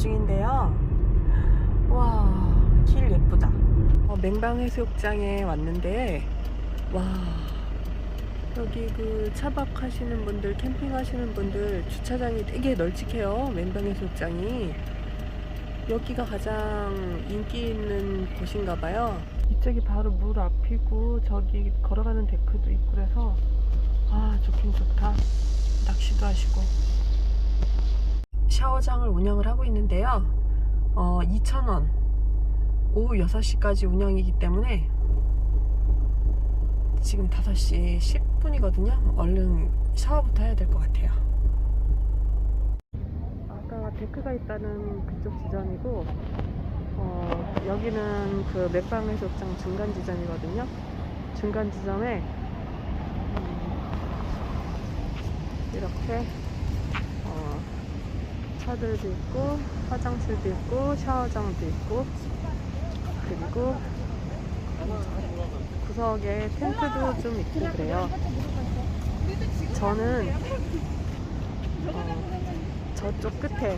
중인데요. 와, 길 예쁘다. 어, 맹방해수욕장에 왔는데, 와, 여기 그 차박 하시는 분들, 캠핑 하시는 분들 주차장이 되게 널찍해요. 맹방해수욕장이. 여기가 가장 인기 있는 곳인가 봐요. 이쪽이 바로 물 앞이고, 저기 걸어가는 데크도 있고 그래서, 아, 좋긴 좋다. 낚시도 하시고. 샤워장을 운영을 하고 있는데요. 어, 2,000원. 오후 6시까지 운영이기 때문에 지금 5시 10분이거든요. 얼른 샤워부터 해야 될 것 같아요. 아까 데크가 있다는 그쪽 지점이고, 어, 여기는 그 맥방해수욕장 중간 지점이거든요. 중간 지점에 음, 이렇게 어, 차들도 있고 화장실도 있고 샤워장도 있고 그리고 구석에 텐트도 좀 있고 그래요. 저는 어, 저쪽 끝에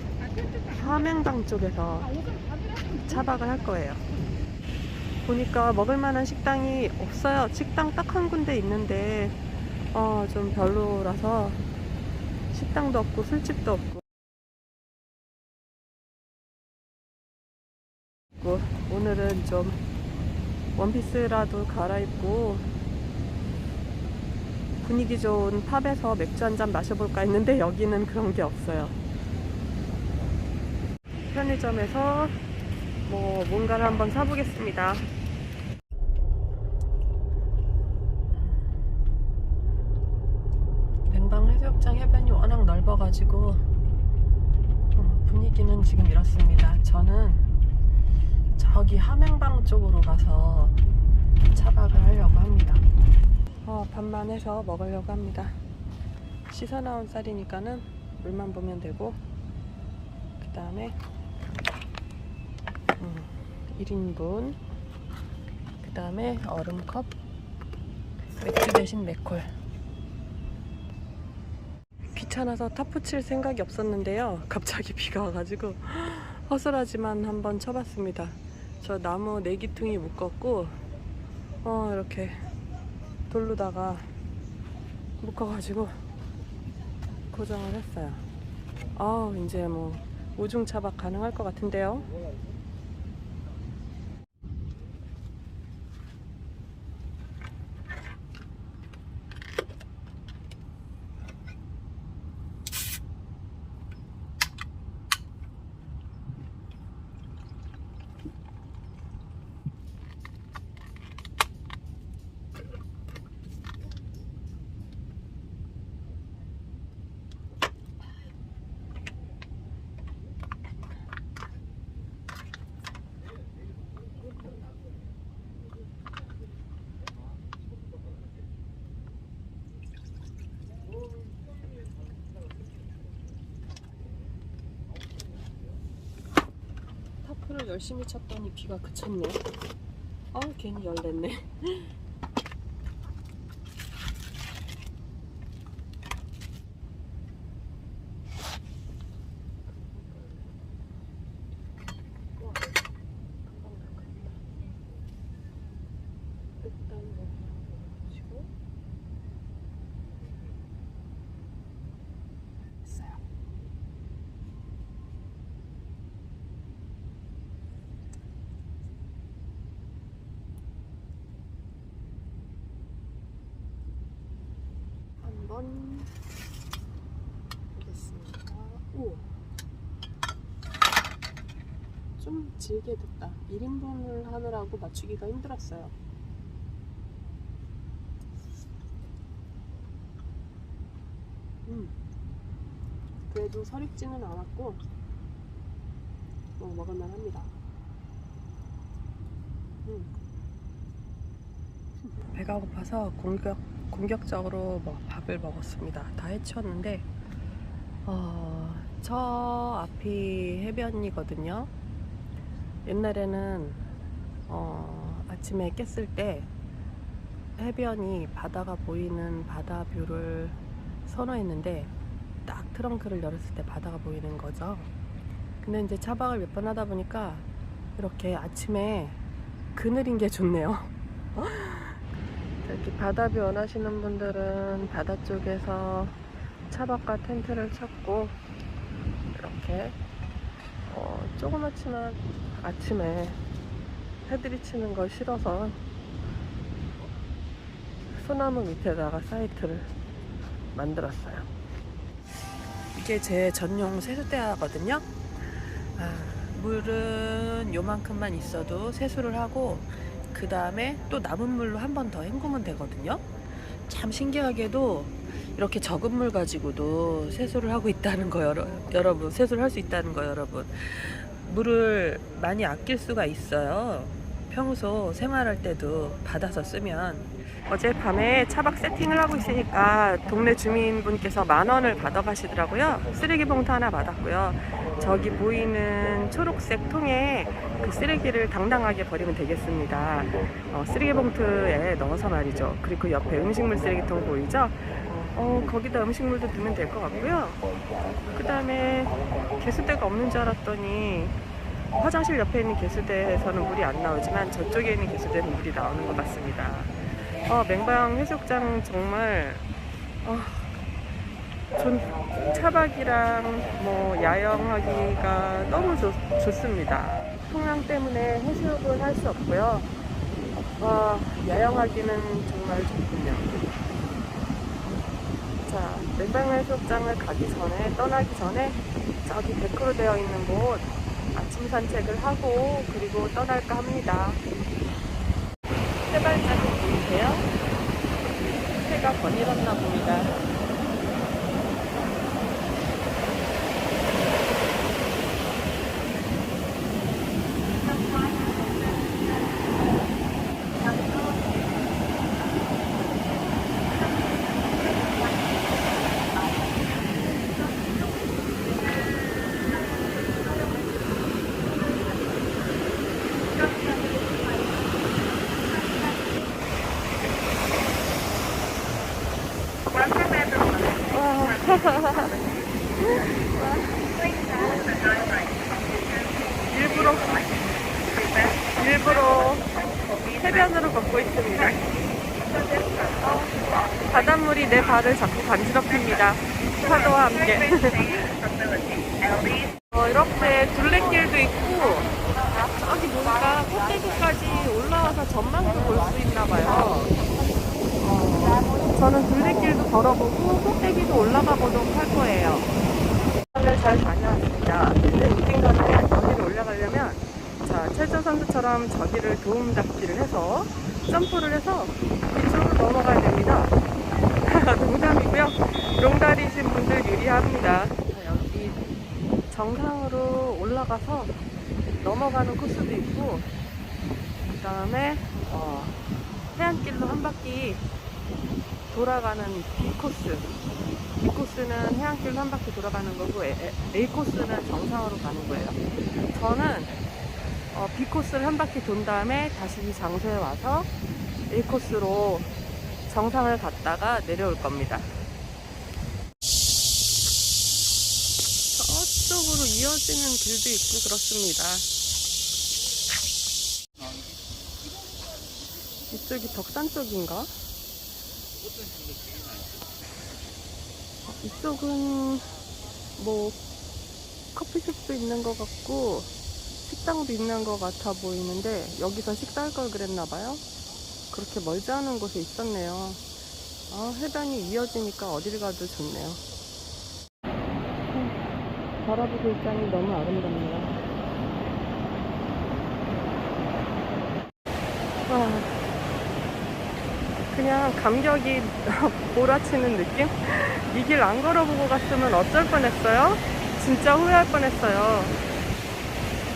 함양당 쪽에서 차박을 할 거예요. 보니까 먹을 만한 식당이 없어요. 식당 딱 한 군데 있는데 어, 좀 별로라서 식당도 없고 술집도 없고 오늘은 좀 원피스라도 갈아입고 분위기 좋은 팝에서 맥주 한 잔 마셔볼까 했는데 여기는 그런 게 없어요. 편의점에서 뭐 뭔가를 한번 사보겠습니다. 맹방 해수욕장 해변이 워낙 넓어가지고 어, 분위기는 지금 이렇습니다. 저는 저기 함양방 쪽으로 가서 차박을 하려고 합니다. 어, 밥만 해서 먹으려고 합니다. 씻어 나온 쌀이니까는 물만 보면 되고 그 다음에 음, 1인분 그 다음에 얼음컵 맥주 대신 맥콜 귀찮아서 타프 칠 생각이 없었는데요 갑자기 비가 와가지고 허술하지만 한번 쳐봤습니다 저 나무 네기퉁이 묶었고 어 이렇게 돌로다가 묶어가지고 고정을 했어요. 아 이제 뭐 우중 차박 가능할 것 같은데요 열심히 쳤더니 비가 그쳤네. 아 괜히 열냈네 일단 뭐 보시고 됐어요. 한번 보겠습니다. 오. 좀 질게 됐다. 1인분을 하느라고 맞추기가 힘들었어요. 음. 그래도 서립지는 않았고, 어, 먹을만 합니다. 음. 배가 고파서 공격, 공격적으로 뭐 밥을 먹었습니다. 다 해치웠는데, 어, 저 앞이 해변이거든요. 옛날에는 어, 아침에 깼을 때 해변이 바다가 보이는 바다 뷰를 선호했는데 딱 트렁크를 열었을 때 바다가 보이는 거죠. 근데 이제 차박을 몇 번 하다 보니까 이렇게 아침에 그늘인 게 좋네요. 이렇게 바다뷰 원하시는 분들은 바다 쪽에서 차박과 텐트를 쳤고 이렇게 어, 조그맣지만 아침에 해들이 치는 걸 싫어서 소나무 밑에다가 사이트를 만들었어요. 이게 제 전용 세수대야거든요. 아, 물은 요만큼만 있어도 세수를 하고 그 다음에 또 남은 물로 한 번 더 헹구면 되거든요. 참 신기하게도 이렇게 적은 물 가지고도 세수를 하고 있다는 거 여러, 여러분 세수를 할 수 있다는 거 여러분 물을 많이 아낄 수가 있어요. 평소 생활할 때도 받아서 쓰면 어젯밤에 차박 세팅을 하고 있으니까 동네 주민분께서 만 원을 받아가시더라고요. 쓰레기 봉투 하나 받았고요. 저기 보이는 초록색 통에 그 쓰레기를 당당하게 버리면 되겠습니다. 어, 쓰레기 봉투에 넣어서 말이죠. 그리고 그 옆에 음식물 쓰레기통 보이죠? 어, 거기다 음식물도 넣으면 될 것 같고요. 그 다음에 개수대가 없는 줄 알았더니 화장실 옆에 있는 개수대에서는 물이 안 나오지만 저쪽에 있는 개수대는 물이 나오는 것 같습니다. 어, 맹방 해수욕장 정말 어, 좋, 차박이랑 뭐 야영하기가 너무 좋, 좋습니다. 풍랑 때문에 해수욕은 할 수 없고요. 와, 야영하기는 정말 좋군요. 자, 맹방 해수욕장을 가기 전에 떠나기 전에 저기 데크로 되어 있는 곳 아침 산책을 하고 그리고 떠날까 합니다. 해발자국 보이세요? 해가 거닐었나 봅니다. 일부러 일부러 해변으로 걷고 있습니다. 바닷물이 내 발을 자꾸 간지럽힙니다. 파도와 함께. 어, 이렇게 둘레길도 있고 저기 보니까 꼭대기까지 올라와서 전망도 볼 수 있나 봐요. 어, 저는 둘레길도 걸어보고 꼭대기도 올라가 보도록 할 거예요. 잘 다녀왔습니다. 근데 웃긴 거는 저기를 올라가려면 자 최저 선수처럼 저기를 도움 잡기를 해서 점프를 해서 이쪽으로 넘어가야 됩니다. 농담이고요. 용다리신 분들 유리합니다. 자, 여기 정상으로 올라가서 넘어가는 코스도 있고 그 다음에 어, 해안길로 한 바퀴 돌아가는 B 코스 B 코스는 해안길로 한 바퀴 돌아가는 거고 A, A 코스는 정상으로 가는 거예요. 저는 어, B 코스를 한 바퀴 돈 다음에 다시 이 장소에 와서 A 코스로 정상을 갔다가 내려올 겁니다. 저쪽으로 이어지는 길도 있고 그렇습니다. 이쪽이 덕산 쪽인가? 이쪽은 뭐 커피숍도 있는 것 같고 식당도 있는 것 같아 보이는데 여기서 식사할 걸 그랬나 봐요. 그렇게 멀지 않은 곳에 있었네요. 아, 해변이 이어지니까 어딜 가도 좋네요. 바라보 글장이 너무 아름답네요. 와, 그냥 감격이 몰아치는 느낌? 이 길 안 걸어보고 갔으면 어쩔 뻔했어요? 진짜 후회할 뻔했어요.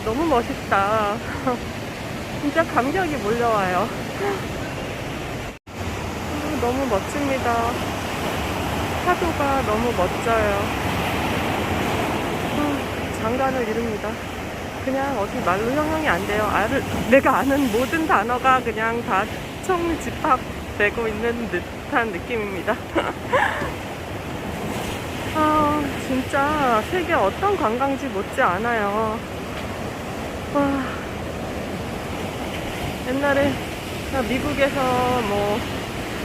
너무 멋있다. 진짜 감격이 몰려와요. 음, 너무 멋집니다. 파도가 너무 멋져요. 음, 장관을 이룹니다. 그냥 어디 말로 형용이 안 돼요. 알, 내가 아는 모든 단어가 그냥 다 총집합되고 있는 듯한 느낌입니다. 아, 진짜 세계 어떤 관광지 못지 않아요. 와, 옛날에 미국에서 뭐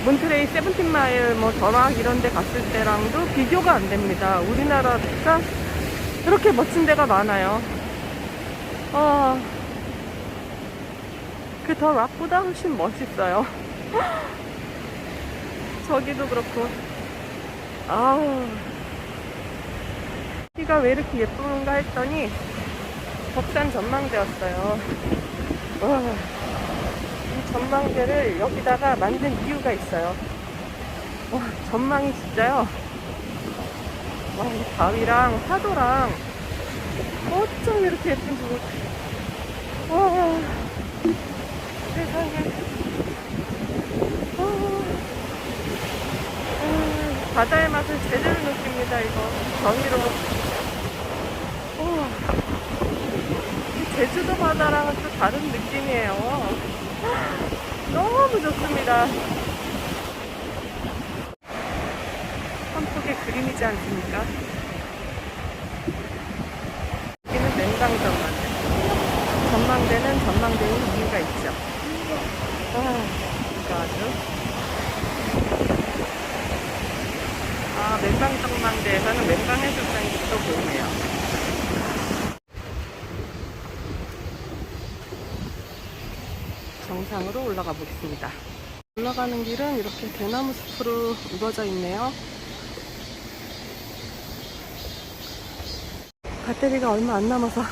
몬트레이 세븐틴 마일 뭐 더락 이런 데 갔을 때랑도 비교가 안 됩니다. 우리나라가 이렇게 멋진 데가 많아요. 아, 그더 락보다 훨씬 멋있어요. 저기도 그렇고. 아우. 키가 왜 이렇게 예쁜가 했더니 덕산 전망대였어요. 와, 이 전망대를 여기다가 만든 이유가 있어요. 와, 전망이 진짜요. 와, 이 바위랑 파도랑 어쩜 이렇게 예쁜지 모르 와, 세상에. 와, 음, 바다의 맛을 제대로 느낍니다, 이거. 경이로. 와, 이 제주도 바다랑은 또 다른 느낌이에요. 너무 좋습니다. 한폭의 그림이지 않습니까? 여기는 냉강 전망대. 전망대는 전망대의 이유가 있죠. 아, 이거 아주. 아, 맹강 전망대에서는 맹강 해수장이 또 보이네요. 정상으로 올라가 보겠습니다. 올라가는 길은 이렇게 대나무 숲으로 우거져 있네요. 배터리가 얼마 안 남아서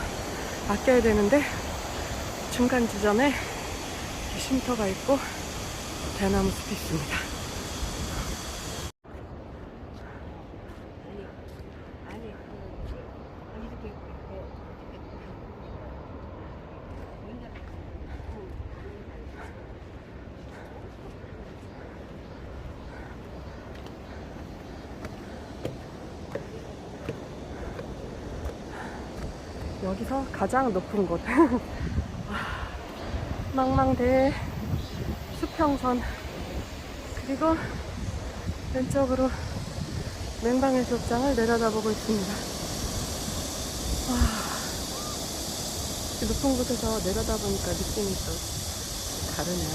아껴야 되는데 중간 지점에 쉼터가 있고 대나무 숲이 있습니다. 여기서 가장 높은 곳. 망망대해 수평선. 그리고 왼쪽으로 맹방해수욕장을 내려다보고 있습니다. 와, 이 높은 곳에서 내려다보니까 느낌이 또 다르네요.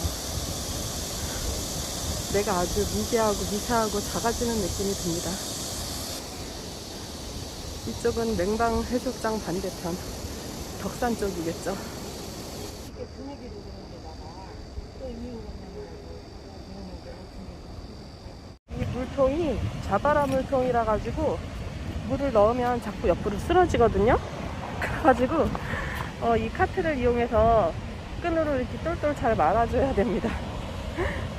내가 아주 미개하고 미세하고 작아지는 느낌이 듭니다 이쪽은 맹방 해수욕장 반대편 덕산 쪽이겠죠. 이 물통이 자바라 물통이라 가지고 물을 넣으면 자꾸 옆으로 쓰러지거든요. 그래가지고 어, 이 카트를 이용해서 끈으로 이렇게 똘똘 잘 말아줘야 됩니다.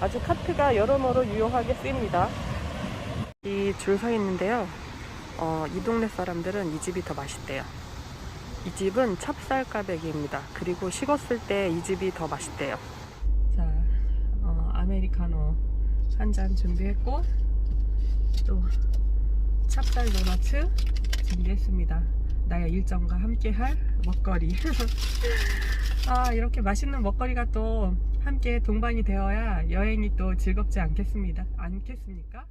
아주 카트가 여러모로 유용하게 쓰입니다. 이 줄 서 있는데요. 어, 이 동네 사람들은 이 집이 더 맛있대요. 이 집은 찹쌀가베기입니다. 그리고 식었을 때 이 집이 더 맛있대요. 자, 어, 아메리카노 한 잔 준비했고 또 찹쌀 도너츠 준비했습니다. 나의 일정과 함께할 먹거리. 아, 이렇게 맛있는 먹거리가 또 함께 동반이 되어야 여행이 또 즐겁지 않겠습니다. 않겠습니까?